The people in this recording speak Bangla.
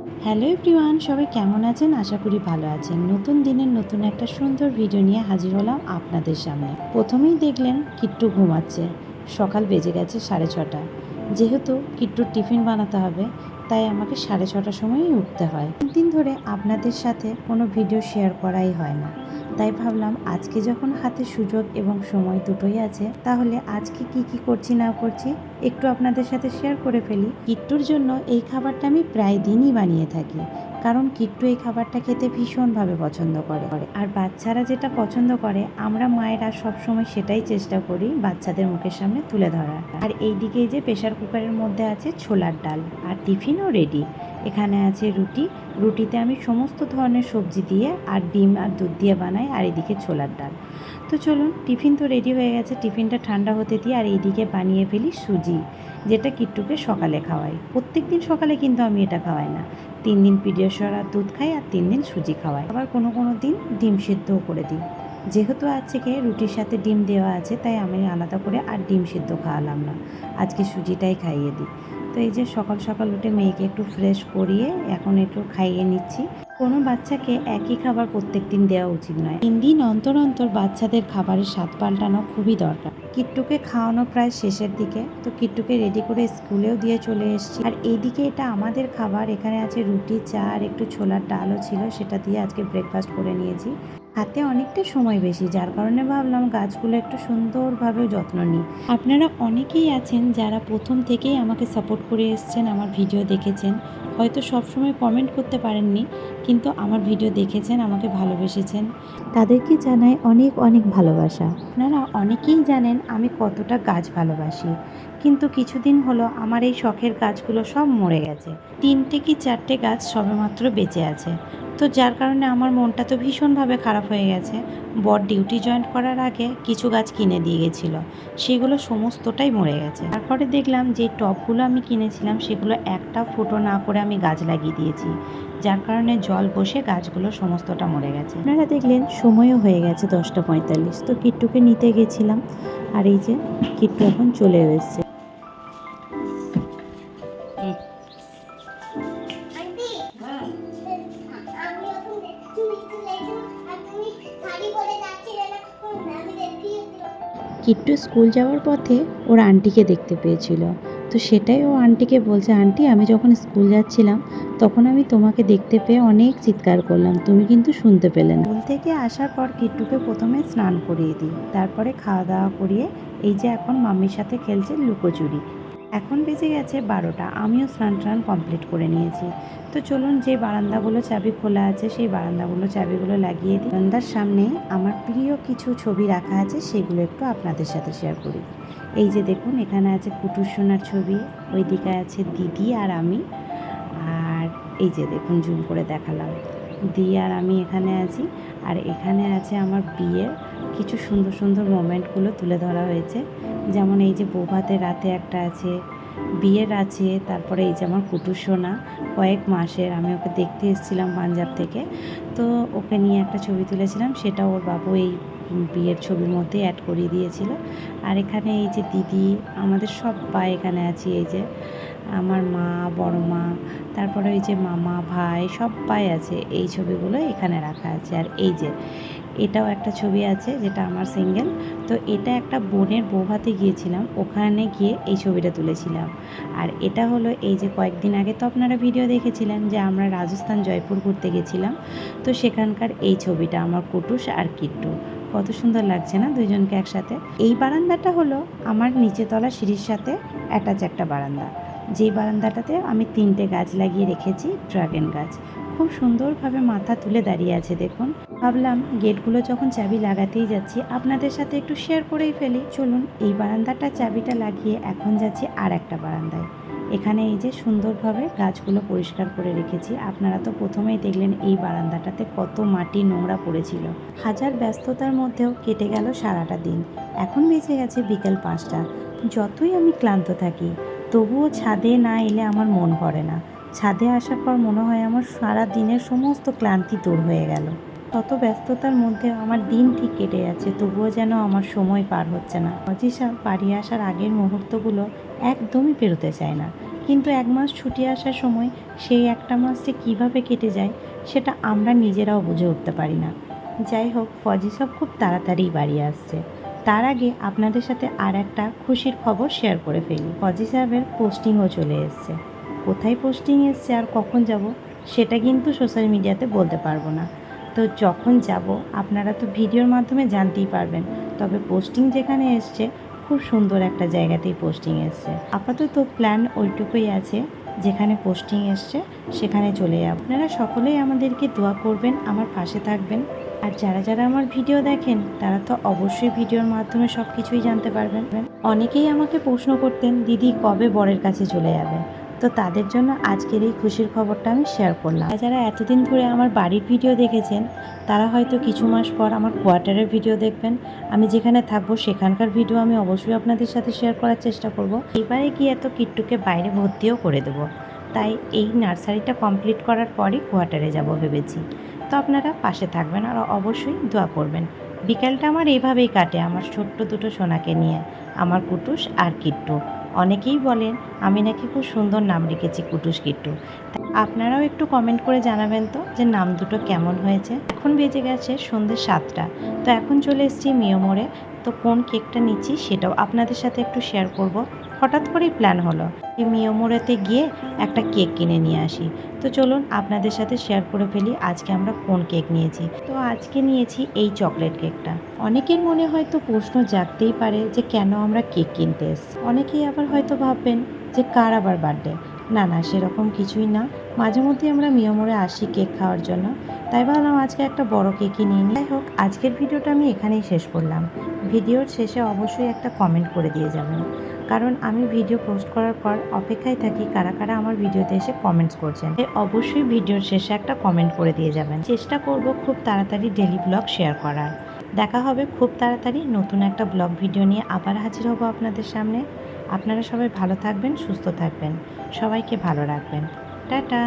হ্যালো এভরিওয়ান, সবাই কেমন আছেন? আশা করি ভালো আছেন। নতুন দিনের নতুন একটা সুন্দর ভিডিও নিয়ে হাজির হলাম আপনাদের সামনে। প্রথমেই দেখলেন কিট্টু ঘুমাচ্ছে। সকাল বেজে গেছে সাড়ে ছটা। যেহেতু কিট্টুর টিফিন বানাতে হবে, তাই আমাকে সাড়ে ছটার সময়ই উঠতে হয়। দিন ধরে আপনাদের সাথে কোনো ভিডিও শেয়ার করাই হয় না। তাই ভাবলাম আজকে যখন হাতে সুযোগ এবং সময় দুটোই আছে, তাহলে আজকে কি কি করছি না করছি একটু আপনাদের সাথে শেয়ার করে ফেলি। কিট্টুর জন্য এই খাবারটা আমি প্রায় দিনই বানিয়ে থাকি, কারণ কিট্টু এই খাবারটা খেতে ভীষণভাবে পছন্দ করে। আর বাচ্চারা যেটা পছন্দ করে, আমরা মায়েরা সবসময় সেটাই চেষ্টা করি বাচ্চাদের মুখের সামনে তুলে ধরার। আর এই যে প্রেশার কুকারের মধ্যে আছে ছোলার ডাল, আর টিফিনও রেডি এখানে আছে রুটি। রুটিতে আমি সমস্ত ধরনের সবজি দিয়ে আর ডিম আর দুধ দিয়ে বানাই, আর এদিকে ছোলার ডাল। তো চলুন, টিফিন তো রেডি হয়ে গেছে। টিফিনটা ঠান্ডা হতে দিয়ে আর এইদিকে বানিয়ে ফেলি সুজি, যেটা কিট্টুকে সকালে খাওয়াই। প্রত্যেক দিন সকালে কিন্তু আমি এটা খাওয়াই না। তিন দিন পিডিয়াশর আর দুধ খাই আর তিন দিন সুজি খাওয়াই। আবার কোনো কোনো দিন ডিম সিদ্ধও করে দিই। যেহেতু আজকে রুটির সাথে ডিম দেওয়া আছে, তাই আমি আলাদা করে আর ডিম সিদ্ধ খাওয়ালাম না। আজকে সুজিটাই খাইয়ে দিই। তো এই যে সকাল সকাল উঠে মেয়েকে একটু ফ্রেশ করিয়ে এখন একটু খাইয়ে নিচ্ছি। কোনো বাচ্চাকে একই খাবার প্রত্যেক দিন দেওয়া উচিত নয়। তিন দিন অন্তর অন্তর বাচ্চাদের খাবারের স্বাদ পাল্টানো খুবই দরকার। কিট্টুকে খাওয়ানো প্রায় শেষের দিকে, তো কিট্টুকে রেডি করে স্কুলেও দিয়ে চলে এসেছি। আর এইদিকে এটা আমাদের খাবার, এখানে আছে রুটি, চা আর একটু ছোলার ডালও ছিল, সেটা দিয়ে আজকে ব্রেকফাস্ট করে নিয়েছি। হাতে অনেকটা সময় বেশি, যার কারণে ভাবলাম গাছগুলো একটু সুন্দরভাবে যত্ন নিই। আপনারা অনেকেই আছেন যারা প্রথম থেকেই আমাকে সাপোর্ট করে এসছেন, আমার ভিডিও দেখেছেন। হয়তো সবসময় কমেন্ট করতে পারেননি, কিন্তু আমার ভিডিও দেখেছেন, আমাকে ভালোবেসেছেন। তাদেরকে জানাই অনেক অনেক ভালোবাসা। আপনারা অনেকেই জানেন আমি কতটা গাছ ভালোবাসি। কিন্তু কিছুদিন হলো আমার এই শখের গাছগুলো সব মরে গেছে। তিনটে কি চারটে গাছ সবেমাত্র বেঁচে আছে। তো যার কারণে আমার মনটা তো ভীষণভাবে খারাপ হয়ে গেছে। বর ডিউটি জয়েন করার আগে কিছু গাছ কিনে দিয়ে গেছিল। সেগুলো সমস্তটাই মরে গেছে। তারপরে দেখলাম যে টবগুলো আমি কিনেছিলাম, সেগুলো একটা ফুটো না করে আমি গাছ লাগিয়ে দিয়েছি। যার কারণে জল বসে গাছগুলো সমস্তটা মরে গেছে। আপনারা দেখলেন সময়ও হয়ে গেছে দশটা পঁয়তাল্লিশ। তো কিট্টুকে নিতে গেছিলাম। আর এই যে কিট্টু এখন চলে এসেছে। কিট্টু স্কুল যাওয়ার পথে ওর আন্টিকে দেখতে পেয়েছিল। তো সেটাই ও আন্টিকে বলছে, আন্টি, আমি যখন স্কুল যাচ্ছিলাম, তখন আমি তোমাকে দেখতে পেয়ে অনেক চিৎকার করলাম। তুমি কিন্তু শুনতে পেলে না। স্কুল থেকে আসার পর কিট্টুকে প্রথমে স্নান করিয়ে দিই। তারপরে খাওয়া দাওয়া করিয়ে এই যে এখন মাম্মির সাথে খেলছে লুকোচুরি। এখন বেজে গেছে বারোটা। আমিও স্নান টান কমপ্লিট করে নিয়েছি। তো চলুন যে বারান্দাগুলো চাবি খোলা আছে, সেই বারান্দাগুলো চাবিগুলো লাগিয়ে দিই। বারান্দার সামনে আমার প্রিয় কিছু ছবি রাখা আছে, সেগুলো একটু আপনাদের সাথে শেয়ার করি। এই যে দেখুন, এখানে আছে কুটুর সোনার ছবি, ওইদিকে আছে দিদি আর আমি। আর এই যে দেখুন, জুম করে দেখালাম। দি আর আমি এখানে আছি। আর এখানে আছে আমার বিয়ের কিছু সুন্দর সুন্দর মোমেন্টগুলো তুলে ধরা হয়েছে। যেমন এই যে বৌভাতের রাতে একটা আছে, বিয়ের আছে, তারপরে এই যে আমার কুটুর সোনা, কয়েক মাসের, আমি ওকে দেখতে এসেছিলাম পাঞ্জাব থেকে। তো ওকে নিয়ে একটা ছবি তুলেছিলাম সেটা ওর বাবু এই বিয়ের ছবির মধ্যে অ্যাড করিয়ে দিয়েছিল। আর এখানে এই যে দিদি, আমাদের সবাই এখানে আছি, এই যে আমার মা, বড় মা, তারপরে ওই যে মামা, ভাই সবাই আছে, এই ছবিগুলো এখানে রাখা আছে। আর এই যে এটাও একটা ছবি আছে যেটা আমার সিঙ্গেল। তো এটা একটা বোনের বৌভাতে গিয়েছিলাম, ওখানে গিয়ে এই ছবিটা তুলেছিলাম। আর এটা হলো এই যে কয়েকদিন আগে তো আপনারা ভিডিও দেখেছিলেন যে আমরা রাজস্থান জয়পুর ঘুরতে গেছিলাম। তো সেখানকার এই ছবিটা আমার কুটুস আর কিট্টু। কত সুন্দর লাগছে না দুইজনকে একসাথে? এই বারান্দাটা হলো আমার নিচে তলা সিঁড়ির সাথে অ্যাটাচ একটা বারান্দা। যেই বারান্দাটাতে আমি তিনটে গাছ লাগিয়ে রেখেছি, ড্রাগন গাছ। খুব সুন্দরভাবে মাথা তুলে দাঁড়িয়ে আছে, দেখুন। ভাবলাম গেটগুলো যখন চাবি লাগাতেই যাচ্ছি, আপনাদের সাথে একটু শেয়ার করেই ফেলি। চলুন, এই বারান্দাটা চাবিটা লাগিয়ে এখন যাচ্ছি আর একটা বারান্দায়। এখানে এই যে সুন্দরভাবে গাছগুলো পরিষ্কার করে রেখেছি। আপনারা তো প্রথমেই দেখলেন এই বারান্দাটাতে কত মাটি নোংরা পড়েছিল। হাজার ব্যস্ততার মধ্যেও কেটে গেল সারাটা দিন। এখন বেঁচে গেছে বিকেল পাঁচটা। যতই আমি ক্লান্ত থাকি, তবুও ছাদে না এলে আমার মন ভরে না। ছাদে আসার পর মনে হয় আমার সারা দিনের সমস্ত ক্লান্তি দূর হয়ে গেল। তত ব্যস্ততার মধ্যে আমার দিন ঠিক কেটে যাচ্ছে, তবুও যেন আমার সময় পার হচ্ছে না। অজিসা বাড়ি আসার আগের মুহূর্তগুলো একদমই পেরোতে চায় না। কিন্তু এক মাস ছুটি আসার সময় সেই একটা মাস যে কীভাবে কেটে যায়, সেটা আমরা নিজেরাও বুঝে উঠতে পারি না। যাই হোক, ফজি সব খুব তাড়াতাড়ি বাড়ি আসছে। তার আগে আপনাদের সাথে আর একটা খুশির খবর শেয়ার করে ফেলি। ফজি সাহেবের পোস্টিংও চলে এসছে। কোথায় পোস্টিং এসছে আর কখন যাব, সেটা কিন্তু সোশ্যাল মিডিয়াতে বলতে পারব না। তো যখন যাব, আপনারা তো ভিডিওর মাধ্যমে জানতেই পারবেন। তবে পোস্টিং যেখানে এসছে, খুব সুন্দর একটা জায়গাতেই পোস্টিং এসছে। আপাতত প্ল্যান ওইটুকুই আছে, যেখানে পোস্টিং এসছে, সেখানে চলে যাব। আপনারা সকলেই আমাদেরকে দোয়া করবেন, আমার পাশে থাকবেন। আর যারা যারা আমার ভিডিও দেখেন, তারা তো অবশ্যই ভিডিওর মাধ্যমে সব কিছুই জানতে পারবেন। অনেকেই আমাকে প্রশ্ন করতেন, দিদি, কবে বরের কাছে চলে যাবে তো তাদের জন্য আজকের এই খুশির খবরটা আমি শেয়ার করলাম। যারা এতদিন ধরে আমার বাড়ির ভিডিও দেখেছেন, তারা হয়তো কিছু মাস পর আমার কোয়ার্টারের ভিডিও দেখবেন। আমি যেখানে থাকব, সেখানকার ভিডিও আমি অবশ্যই আপনাদের সাথে শেয়ার করার চেষ্টা করব। এবারে গিয়ে তো কিট্টুকে বাইরে ভর্তিও করে দেবো। তাই এই নার্সারিটা কমপ্লিট করার পরই কোয়ার্টারে যাব ভেবেছি। তো আপনারা পাশে থাকবেন আর অবশ্যই দোয়া করবেন। বিকালটা আমার এইভাবেই কাটে, আমার ছোট্ট দুটো সোনাকে নিয়ে, আমার কুটুস আর কিট্টু। অনেকেই বলেন, আমি নাকি খুব সুন্দর নাম রেখেছি কুটুস কিট্টু। আপনারাও একটু কমেন্ট করে জানাবেন তো যে নাম দুটো কেমন হয়েছে? এখন বেজে গেছে সন্ধ্যে সাতটা। তো এখন চলে এসেছি মিয়মোড়ে। তো কোন কেকটা নিচ্ছি সেটাও আপনাদের সাথে একটু শেয়ার করব। হঠাৎ করেই প্ল্যান হলো মিয়মোড়েতে গিয়ে একটা কেক কিনে নিয়ে আসি। তো চলুন আপনাদের সাথে শেয়ার করে ফেলি আজকে আমরা কোন কেক নিয়েছি। তো আজকে নিয়েছি এই চকলেট কেকটা। অনেকের মনে হয়তো প্রশ্ন জাগতেই পারে যে কেন আমরা কেক কিনতে এসেছি। অনেকেই আবার হয়তো ভাববেন যে কার আবার বার্থডে না না, সেরকম কিছুই না। মাঝে মধ্যে আমরা মিয়মোড়ে আসি কেক খাওয়ার জন্য। তাই ভাবলাম আজকে একটা বড় কেকই নিয়ে নিই। হোক, আজকের ভিডিওটা আমি এখানেই শেষ করলাম। ভিডিওর শেষে অবশ্যই একটা কমেন্ট করে দিয়ে যাবেন কারণ আমি ভিডিও পোস্ট করার পর অপেক্ষায় থাকি কারা কারা আমার ভিডিওতে এসে কমেন্টস করছেন। তাই অবশ্যই ভিডিওর শেষে একটা কমেন্ট করে দিয়ে যাবেন। চেষ্টা করব খুব তাড়াতাড়ি ডেলি ব্লগ শেয়ার করার। দেখা হবে খুব তাড়াতাড়ি নতুন একটা ব্লগ ভিডিও নিয়ে আবার হাজির হব আপনাদের সামনে। আপনারা সবাই ভালো থাকবেন, সুস্থ থাকবেন। সবাইকে ভালো রাখবেন। টাটা!